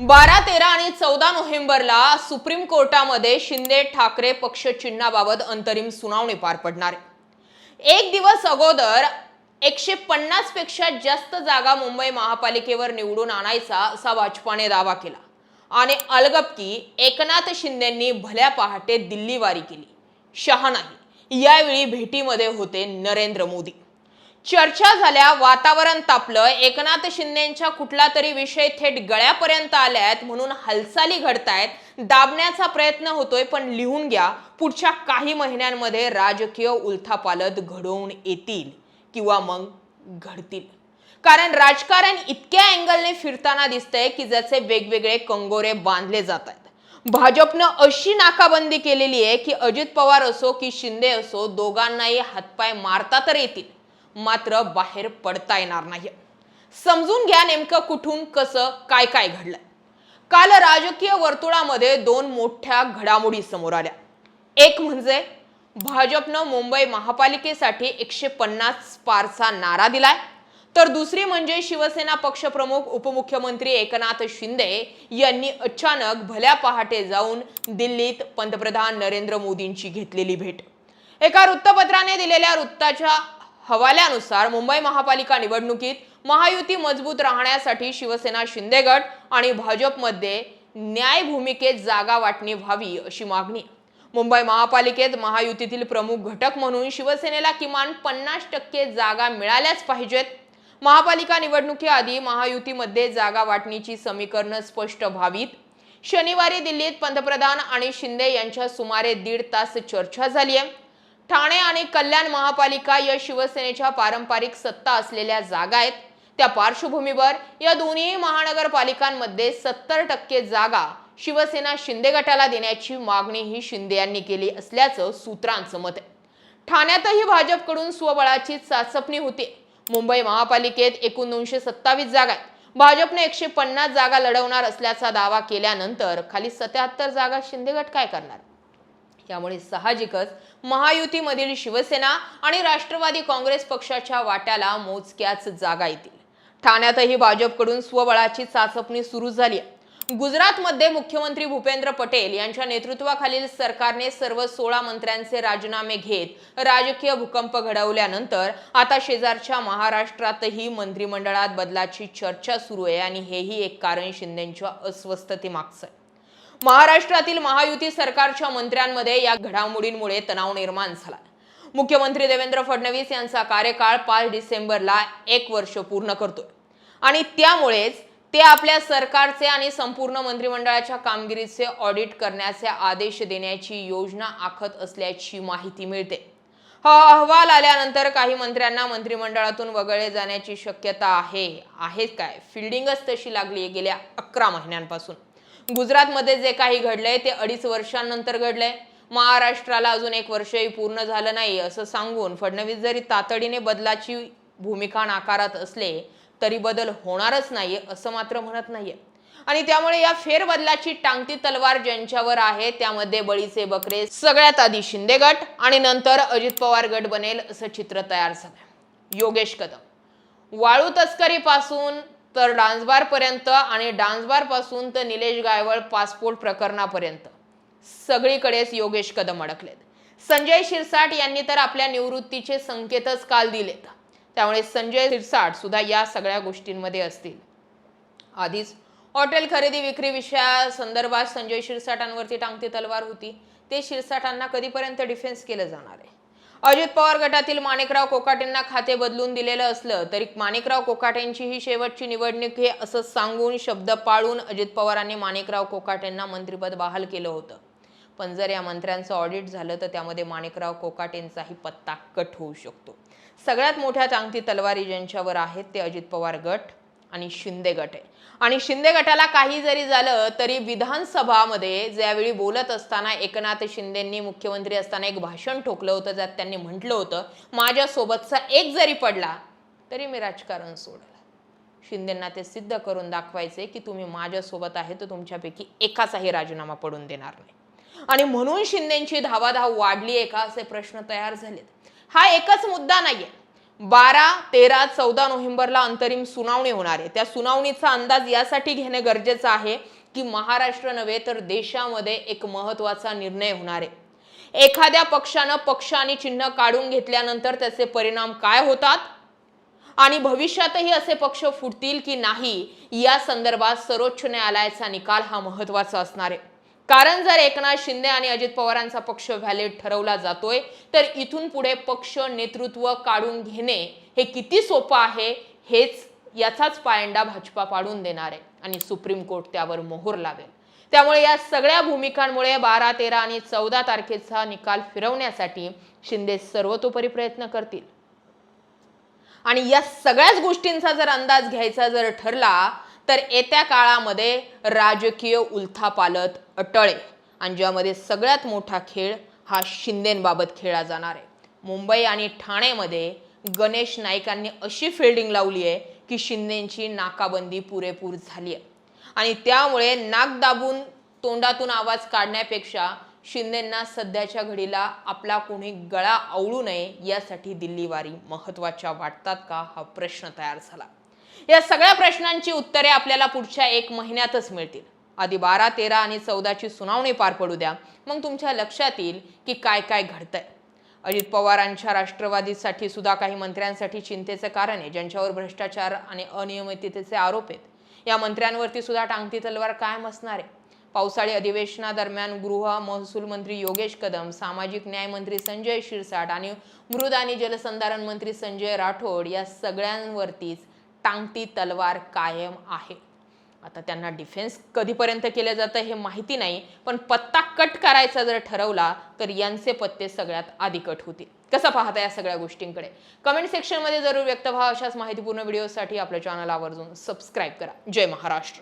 बारा तेरा आणि चौदा नोव्हेंबरला सुप्रीम कोर्टामध्ये शिंदे ठाकरे पक्ष चिन्हाबाबत अंतरिम सुनावणी पार पडणार एक दिवस अगोदर एकशे पन्नासपेक्षा जास्त जागा मुंबई महापालिकेवर निवडून आणायचा असा भाजपाने दावा केला. आणि अलगपकी एकनाथ शिंदेंनी भल्या पहाटे दिल्लीवारी केली. शहा नाही यावेळी भेटीमध्ये होते नरेंद्र मोदी. चर्चा झाल्या वातावरण तापलं एकनाथ शिंदेच्या कुठला तरी विषय थेट गळ्यापर्यंत आल्यात म्हणून हालचाली घडतायत. दाबण्याचा प्रयत्न होतोय पण लिहून घ्या पुढच्या काही महिन्यांमध्ये राजकीय उलथापालत घडवून येतील किंवा मग घडतील. कारण राजकारण इतक्या अँगलने फिरताना दिसतंय की ज्याचे वेगवेगळे कंगोरे बांधले जात आहेत भाजपनं अशी नाकाबंदी केलेली आहे की अजित पवार असो की शिंदे असो दोघांनाही हातपाय मारता तर येतील. मात्र बाहेर पडता येणार नाही. समजून घ्या नेमकं कुठून कसं काय काय घडलं काल राजकीय वर्तुळामध्ये दोन मोठ्या घडामोडी समोर आल्या. एक म्हणजे भाजपनं मुंबई महापालिकेसाठी एकशे पन्नास पारचा नारा दिलाय. तर दुसरी म्हणजे शिवसेना पक्षप्रमुख उपमुख्यमंत्री एकनाथ शिंदे यांनी अचानक भल्या पहाटे जाऊन दिल्लीत पंतप्रधान नरेंद्र मोदींची घेतलेली भेट. एका वृत्तपत्राने दिलेल्या वृत्ताच्या हवाल्यानुसार मुंबई महापालिका निवडणुकीत महायुती मजबूत राहण्यासाठी शिवसेना शिंदे गट आणि भाजपमध्ये न्याय भूमिकेत जागा वाटणी व्हावी अशी मागणी. मुंबई महापालिकेत महायुतीतील प्रमुख घटक म्हणून शिवसेनेला किमान पन्नास टक्के जागा मिळाल्याच पाहिजेत. महापालिका निवडणुकीआधी महायुतीमध्ये जागा वाटणीची समीकरणं स्पष्ट व्हावीत. शनिवारी दिल्लीत पंतप्रधान आणि शिंदे यांच्या सुमारे दीड तास चर्चा झाली आहे ठाणे आणि कल्याण महापालिका या शिवसेनेच्या पारंपरिक सत्ता असलेल्या जागा आहेत. त्या पार्श्वभूमीवर या दोन्ही महानगरपालिकांमध्ये सत्तर टक्के जागा शिवसेना शिंदे गटाला देण्याची मागणी ही शिंदे यांनी केली असल्याचं सूत्रांचं मत आहे. ठाण्यातही भाजपकडून स्वबळाची चाचपणी होती. मुंबई महापालिकेत एकूण दोनशे सत्तावीस जागा आहेत. भाजपने एकशे पन्नास जागा लढवणार असल्याचा दावा केल्यानंतर खाली सत्याहत्तर जागा शिंदे गट काय करणार? त्यामुळे साहजिकच महायुतीमधील शिवसेना आणि राष्ट्रवादी काँग्रेस पक्षाच्या वाट्याला मोजक्याच जागा येतील. ठाण्यातही भाजपकडून स्वबळाची चाचपणी सुरू झाली आहे. गुजरातमध्ये मुख्यमंत्री भूपेंद्र पटेल यांच्या नेतृत्वाखालील सरकारने सर्व सोळा मंत्र्यांचे राजीनामे घेत राजकीय भूकंप घडवल्यानंतर आता शेजारच्या महाराष्ट्रातही मंत्रिमंडळात बदलाची चर्चा सुरू आहे आणि हेही एक कारण शिंदेच्या अस्वस्थतेमागचं आहे. महाराष्ट्रातील महायुती सरकारच्या मंत्र्यांमध्ये या घडामोडींमुळे तणाव निर्माण झाला. मुख्यमंत्री देवेंद्र फडणवीस यांचा कार्यकाळ पाच डिसेंबरला एक वर्ष पूर्ण करतोय. आणि त्यामुळेच ते आपल्या सरकारचे आणि संपूर्ण मंत्रिमंडळाच्या कामगिरीचे ऑडिट करण्याचे आदेश देण्याची योजना आखत असल्याची माहिती मिळते. हा अहवाल आल्यानंतर काही मंत्र्यांना मंत्रिमंडळातून वगळले जाण्याची शक्यता आहे आहेच काय? फिल्डिंगच तशी लागली गेल्या अकरा महिन्यांपासून. गुजरातमध्ये जे काही घडलंय ते अडीच वर्षांनंतर घडलंय. महाराष्ट्राला अजून एक वर्षही पूर्ण झालं नाही असं सांगून फडणवीस जरी तातडीने बदलाची भूमिका नाकारत असले तरी बदल होणारच नाहीये असं मात्र म्हणत नाहीये. आणि त्यामुळे या फेरबदलाची टांगती तलवार ज्यांच्यावर आहे त्यामध्ये बळीचे बकरे सगळ्यात आधी शिंदे गट आणि नंतर अजित पवार गट बनेल असं चित्र तयार झालं योगेश कदम. वाळू तस्करीपासून तर डान्सबारपर्यंत आणि डान्सबारपासून तर निलेश गायवळ पासपोर्ट प्रकरणापर्यंत. सगळीकडेच योगेश कदम अडकलेत. संजय शिरसाट यांनी तर आपल्या निवृत्तीचे संकेतच काल दिलेत. त्यामुळे संजय शिरसाट सुद्धा या सगळ्या गोष्टींमध्ये असतील. आधीच हॉटेल खरेदी विक्री विषयासंदर्भात संजय शिरसाटांवरती टांगती तलवार होती. ते शिरसाटांना कधीपर्यंत डिफेन्स केलं जाणार आहे? अजित पवार गटातील माणिकराव कोकाटेंना खाते बदलून दिलेलं असलं तरी माणिकराव कोकाटेंची ही शेवटची निवडणूक हे असं सांगून शब्द पाळून अजित पवारांनी माणिकराव कोकाटेंना मंत्रिपद बहाल केलं होतं. पण जर या मंत्र्यांचं ऑडिट झालं तर त्यामध्ये माणिकराव कोकाटेंचाही पत्ता कट होऊ शकतो. सगळ्यात मोठ्या टांगती तलवारी ज्यांच्यावर आहेत ते अजित पवार गट आणि शिंदे गट आहे. आणि शिंदे गटाला काही जरी झालं तरी विधानसभामध्ये ज्यावेळी बोलत असताना एकनाथ शिंदेंनी मुख्यमंत्री असताना एक भाषण ठोकलं होतं ज्यात त्यांनी म्हटलं होतं माझ्यासोबतचा एक जरी पडला तरी मी राजकारण सोडलं. शिंदेंना ते सिद्ध करून दाखवायचे की तुम्ही माझ्यासोबत आहे तर तुमच्यापैकी एकाचाही राजीनामा पडून देणार नाही. आणि म्हणून शिंदेची धावाधाव वाढली आहे का असे प्रश्न तयार झालेत. हा एकच मुद्दा नाहीये. बारा तेरा चौदा नोव्हेंबरला अंतरिम सुनावणी होणार आहे. त्या सुनावणीचा अंदाज यासाठी घेणे गरजेचं आहे की महाराष्ट्र नव्हे तर देशामध्ये एक महत्त्वाचा निर्णय होणार आहे. एखाद्या पक्षानं पक्ष आणि चिन्ह काढून घेतल्यानंतर त्याचे परिणाम काय होतात? आणि भविष्यातही असे पक्ष फुटतील की नाही? या संदर्भात सर्वोच्च न्यायालयाचा निकाल हा महत्त्वाचा असणार आहे. कारण जर एकनाथ शिंदे आणि अजित पवारांचा पक्ष व्हॅलिड ठरवला जातोय तर इथून पुढे पक्ष नेतृत्व काढून घेणे हे किती सोपं आहे हेच याचाच पायंडा भाजपा पाडून देणार आहे आणि सुप्रीम कोर्ट त्यावर मोहर लावेल. त्यामुळे या सगळ्या भूमिकांमुळे बारा तेरा आणि चौदा तारखेचा निकाल फिरवण्यासाठी शिंदे सर्वतोपरी प्रयत्न करतील. आणि या सगळ्याच गोष्टींचा जर अंदाज घ्यायचा जर ठरला तर येत्या काळामध्ये राजकीय उलथापालत अटळे. आणि ज्यामध्ये सगळ्यात मोठा खेळ हा शिंदेंबाबत खेळला जाणार आहे. मुंबई आणि ठाणेमध्ये गणेश नाईकांनी अशी फिल्डिंग लावली आहे की शिंदेची नाकाबंदी पुरेपूर झाली आहे. आणि त्यामुळे नाक दाबून तोंडातून आवाज काढण्यापेक्षा शिंदेंना सध्याच्या घडीला आपला कोणी गळा आवळू नये यासाठी दिल्लीवारी महत्त्वाच्या वाटतात का हा प्रश्न तयार झाला. या सगळ्या प्रश्नांची उत्तरे आपल्याला पुढच्या एक महिन्यातच मिळतील. आधी बारा तेरा आणि चौदाची सुनावणी पार पडू द्या. मग तुमच्या लक्षात येईल की काय काय घडतंय. अजित पवारांच्या राष्ट्रवादीसाठी सुद्धा काही मंत्र्यांसाठी चिंतेचं कारण आहे ज्यांच्यावर भ्रष्टाचार आणि अनियमिततेचे आरोप आहेत. या मंत्र्यांवरती सुद्धा टांगती तलवार कायम असणार आहे. पावसाळी अधिवेशनादरम्यान गृह महसूल मंत्री योगेश कदम सामाजिक न्याय मंत्री संजय शिरसाट आणि मृद आणि जलसंधारण मंत्री संजय राठोड या सगळ्यांवरतीच टांगती तलवार कायम आहे. आता त्यांना डिफेन्स कधीपर्यंत केलं जातं हे माहिती नाही पण पत्ता कट करायचा जर ठरवला तर यांचे पत्ते सगळ्यात आधी कट होतील. कसं पाहता या सगळ्या गोष्टींकडे? कमेंट सेक्शनमध्ये जरूर व्यक्त व्हा. अशाच माहितीपूर्ण व्हिडिओसाठी आपल्या चॅनल आवर्जून सबस्क्राईब करा. जय महाराष्ट्र.